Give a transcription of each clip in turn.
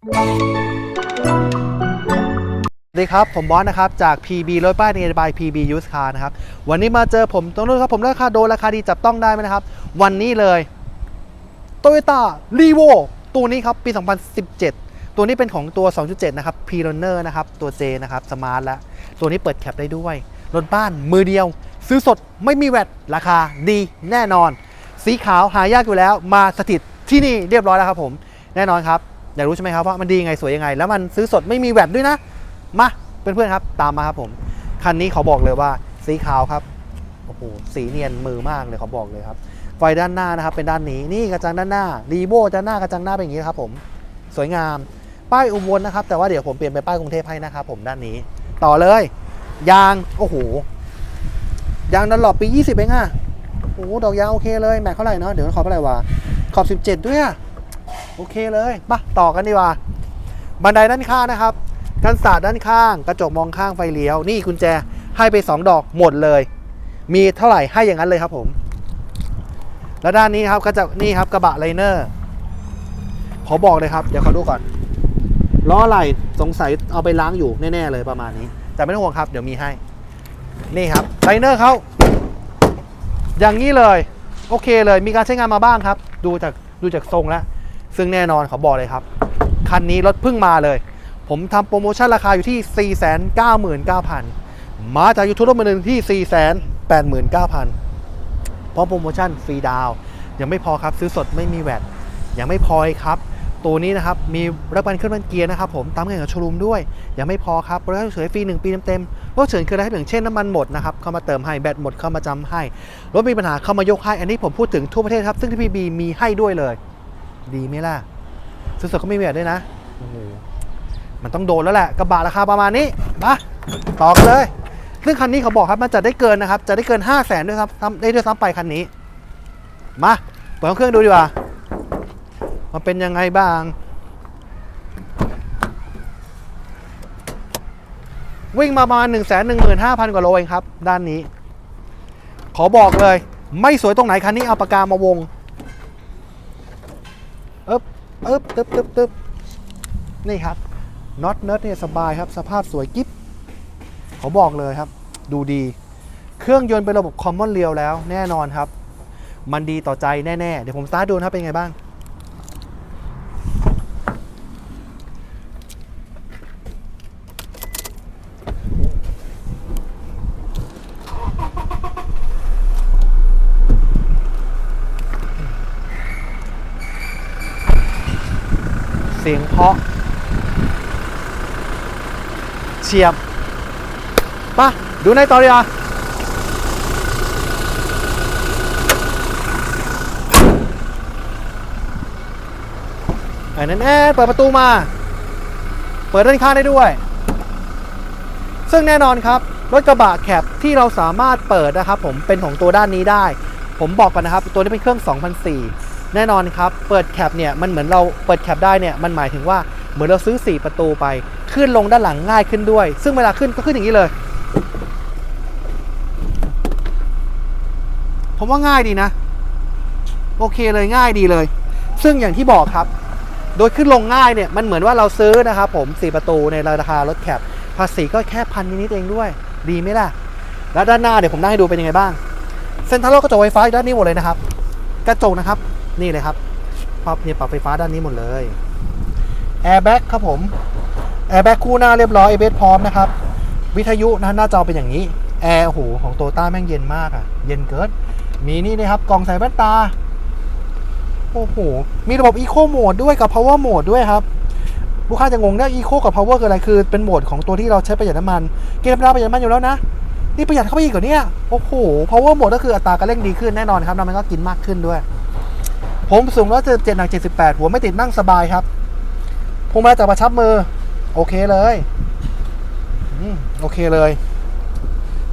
สวัสดีครับ ผมบอสนะครับ จาก PB รถป้ายในบาย PB Used Car นะครับ วันนี้มาเจอผมตรงนู้นครับ ผมราคาโดนราคาดีจับต้องได้ไหมนะครับ วันนี้เลย Toyota r e v o ตัวนี้ครับ ปี 2017 ตัวนี้เป็นของตัว 2.7 นะครับ p r u n n e r นะครับ ตัว J นะครับ สมาร์ทแล้ว ตัวนี้เปิดแคปได้ด้วย รถบ้านมือเดียว ซื้อสดไม่มีแวดราคาดีแน่นอน สีขาวหายากอยู่แล้ว มาสถิตที่นี่เรียบร้อยแล้วครับผม แน่นอนครับ อยากรู้ใช่ไหมครับว่ามันดียังไงสวยยังไง แล้วมันซื้อสดไม่มีแวดด้วยนะ มาเพื่อนๆครับ ตามมาครับผม คันนี้เขาบอกเลยว่าสีขาวครับโอ้โหสีเนียนมือมากเลยเขาบอกเลยครับไฟด้านหน้านะครับเป็นด้านนี้นี่กระจังด้านหน้ารีโบด้านหน้ากระจังหน้าเป็นอย่างนี้ครับผมสวยงามป้ายอุบลนะครับแต่ว่าเดี๋ยวผมเปลี่ยนเป็นป้ายกรุงเทพให้นะครับผมด้านนี้ ต่อเลย ยางโอ้โหยางดันหลอปปี 20เองอะโอ้โหดอกยางโอเคเลยแม็กเท่าไหร่เนาะเดี๋ยวขอบเท่าไหร่วะขอบ 17 ด้วยอะ โอเคเลยมาต่อกันดีกว่า บันไดด้านข้างนะครับ กันศาสตร์ด้านข้าง กระจกมองข้างไฟเลี้ยว นี่กุญแจให้ไป 2 ดอกหมดเลย มีเท่าไหร่ให้อย่างนั้นเลยครับผม แล้วด้านนี้ครับก็จะนี่ครับกระบะไลเนอร์ขอบอกเลยครับ เดี๋ยวเขาดูก่อนล้อไหล่สงสัยเอาไปล้างอยู่แน่ๆเลยประมาณนี้ แต่ไม่ต้องห่วงครับ เดี๋ยวมีให้ นี่ครับไลเนอร์เขาอย่างนี้เลย โอเคเลยมีการใช้งานมาบ้างครับ ดูจากดูจากทรงแล้ว ซึ่งแน่นอนเขาบอกเลยครับ คันนี้รถเพิ่งมาเลย ผมทำโปรโมชั่นราคาอยู่ที่ 499,000 มาจากยูทูบรถมือหนึ่งที่ 489,000 พร้อมโปรโมชั่นฟรีดาว ยังไม่พอครับซื้อสดไม่มีแวดยังไม่พอครับ ตัวนี้นะครับ มีรับกันเครื่องมันเกียร์นะครับผมตามเงื่อนกับโชว์รูมด้วย ยังไม่พอครับบริการฉุกเฉินฟรี1ปีเต็มๆรถเฉินคืออะไรอย่างเช่นน้ำมันหมดนะครับเข้ามาเติมให้แบตหมดเข้ามาจำให้รถมีปัญหาเข้ามายกให้อันนี้ผมพูดถึงทั่วประเทศครับ ซึ่งที่พีบีมีให้ด้วยเลย ดีไหมล่ะซื้อสดก็ไม่เมีแวดด้วยนะโอ้โหมันต้องโดนแล้วแหละกระบะราคาประมาณนี้มาต่อกันเลย ซึ่งคันนี้เขาบอกครับมันจะได้เกินนะครับ จะได้เกิน 5 0 0แสนด้วยซ้ำได้ด้วยซ้ำไปคันนี้ มาเปิดเครื่องดูดีกว่ามันเป็นยังไงบ้าง วิ่งมาประมาณ 1 1 5 0 0 0 กว่าโลเองครับ ด้านนี้ ขอบอกเลย ไม่สวยตรงไหนคันนี้เอาปากกามาวง เอ๊บเอ๊บตึ๊บตึ๊บตึ๊บนี่ครับน็อตเนิร์ดเนี่ยสบายครับ สภาพสวยกิ๊บเขาบอกเลยครับ ดูดี เครื่องยนต์เป็นระบบคอมมอนเรียวแล้วแน่นอนครับ มันดีต่อใจแน่ ๆ เดี๋ยวผมสตาร์ทดูนะครับเป็นไงบ้าง สียงเพาะ เฉียบปะดูในต่อดีกว่าไอ้นั่นแอดเปิดประตูมา เปิดด้านข้างได้ด้วย ซึ่งแน่นอนครับ รถกระบะแคปที่เราสามารถเปิดนะครับ ผมเป็นของตัวด้านนี้ได้ ผมบอกกันนะครับ ตัวนี้เป็นเครื่อง 2004 แน่นอนครับ เปิดแคปเนี่ยมันเหมือนเราเปิดแคปได้เนี่ยมันหมายถึงว่าเหมือนเราซื้อ 4 ประตูไป ขึ้นลงด้านหลังง่ายขึ้นด้วย ซึ่งเวลาขึ้นก็ขึ้นอย่างนี้เลย ผมว่าง่ายดีนะ โอเคเลยง่ายดีเลย ซึ่งอย่างที่บอกครับ โดยขึ้นลงง่ายเนี่ยมันเหมือนว่าเราซื้อนะครับผม 4 ประตูในราคารถแคปภาษีก็แค่พันนิดเองด้วย ดีไหมล่ะ แล้วด้านหน้าเดี๋ยวผมนั่งให้ดูเป็นยังไงบ้าง เซ็นทรัลโลกกระจกไฟฟ้าอยู่ด้านนี้หมดเลยนะครับ กระจกนะครับ นี่เลยครับปรับเนี่ยปรับไฟฟ้าด้านนี้หมดเลยแอร์แบ็กครับผมแอร์แบ็กคู่หน้าเรียบร้อยเอเบสพร้อมนะครับ วิทยุนะหน้าจอเป็นอย่างนี้แอร์โอ้โหของโตต้าแม่งเย็นมากอะเย็นเกินมีนี่นะครับกล่องใส่แว่นตา โอ้โห มีระบบ Eco Mode ด้วยกับ Power Mode ด้วยครับ ลูกค้าจะงงได้ Eco กับ Power คืออะไร คือเป็นโหมดของตัวที่เราใช้ประหยัดน้ำมัน เกมธราประหยัดน้ำมันอยู่แล้วนะ นี่ประหยัดเข้าไปอีกกว่านี้โอ้โห Power Mode ก็คืออัตราการเร่งดีขึ้นแน่นอนครับน้ำมันก็กินมากขึ้นด้วย ผมสูงร้อยเจ็ดหนักเจ็ดสิบแปดหัวไม่ติดนั่งสบายครับพวงมาลัยจากประชับมือ โอเคเลยอโอเคเลย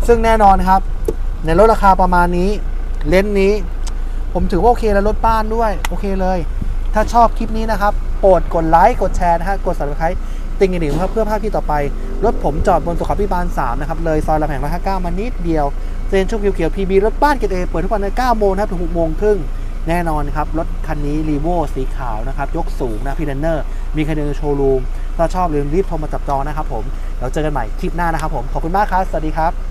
ซึ่งแน่นอนครับ ในรถราคาประมาณนี้ เลนส์นี้ ผมถือว่าโอเคแล้วรถบ้านด้วย โอเคเลย ถ้าชอบคลิปนี้นะครับ โปรดกดไลค์ กดแชร์นะฮะ กด subscribe ติงกระดิ่งครับเพื่อภาพที่ต่อไป รถผมจอดบนสุขาพิบาล 3 นะครับ เลยซอยรามแห่ง159มานิดเดียวเซนช่วงเขียวๆ PB รถบ้านเกรดเอเปิดทุกวันใน9โมงนะครับถึง6โมงครึ่ง แน่นอนครับ รถคันนี้รีโวสีขาวนะครับ ยกสูงนะพีเดนเนอร์ มีใครเดินในโชว์รูม ถ้าชอบลืมรีบโทรมาจับจองนะครับผมแล้วเจอกันใหม่คลิปหน้านะครับผม ขอบคุณมากครับ สวัสดีครับ